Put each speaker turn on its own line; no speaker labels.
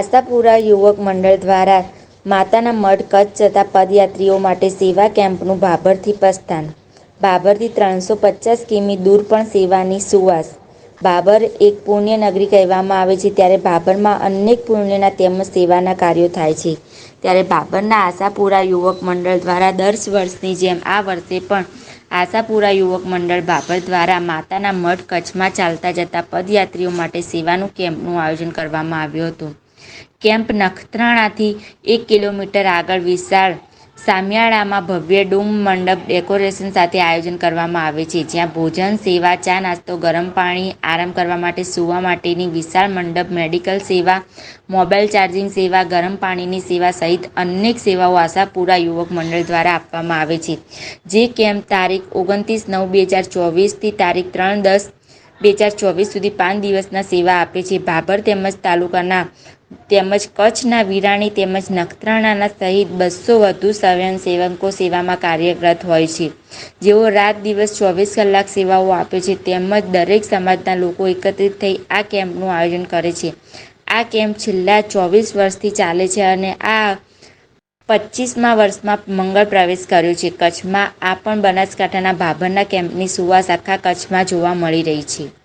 આશાપુરા યુવક મંડળ દ્વારા માતાના મઢ કચ્છ જતા પદયાત્રીઓ માટે સેવા કેમ્પનું ભાભરથી પ્રસ્થાન. બાબરથી ત્રણસો પચાસ કિમી દૂર પણ સેવાની સુવાસ. બાબર એક પુણ્ય નગરી કહેવામાં આવે છે, ત્યારે બાબરમાં અનેક પુણ્યના તેમજ સેવાના કાર્યો થાય છે. ત્યારે બાબરના આશાપુરા યુવક મંડળ દ્વારા દર વર્ષની જેમ આ વર્ષે પણ આશાપુરા યુવક મંડળ બાબર દ્વારા માતાના મઠ કચ્છમાં ચાલતા જતા પદયાત્રીઓ માટે સેવાનું કેમ્પનું આયોજન કરવામાં આવ્યું હતું. કેમ્પ નખત્રાણાથી એક કિલોમીટર આગળ વિશાળ સામિયાળામાં ભવ્ય ડૂમ મંડપ ડેકોરેશન સાથે આયોજન કરવામાં આવે છે, જ્યાં ભોજન, સેવા, ચા, નાસ્તો, ગરમ પાણી આરામ કરવા માટે, સૂવા માટેની વિશાળ મંડપ, મેડિકલ સેવા, મોબાઈલ ચાર્જિંગ સેવા, ગરમ પાણીની સેવા સહિત અનેક સેવાઓ આશાપુરા યુવક મંડળ દ્વારા આપવામાં આવે છે. જે કેમ્પ તારીખ ઓગણત્રીસ નવ બે હજાર ચોવીસથી તારીખ ત્રણ દસ બે હજાર ચોવીસ સુધી પાંચ દિવસના સેવા આપે છે. ભાભર તેમજ તાલુકાના તેમજ કચ્છના વિરાણી તેમજ નખત્રાણાના સહિત બસો વધુ સ્વયંસેવકો સેવામાં કાર્યરત હોય છે. જેઓ રાત દિવસ ચોવીસ કલાક સેવાઓ આપે છે તેમજ દરેક સમાજના લોકો એકત્રિત થઈ આ કેમ્પનું આયોજન કરે છે. આ કેમ્પ છેલ્લા ચોવીસ વર્ષથી ચાલે છે અને આ પચીસમા વર્ષમાં મંગળ પ્રવેશ કર્યો છે. કચ્છમાં આ પણ બનાસકાંઠાના ભાભરના કેમ્પની સુવાસ આખા કચ્છમાં જોવા મળી રહી છે.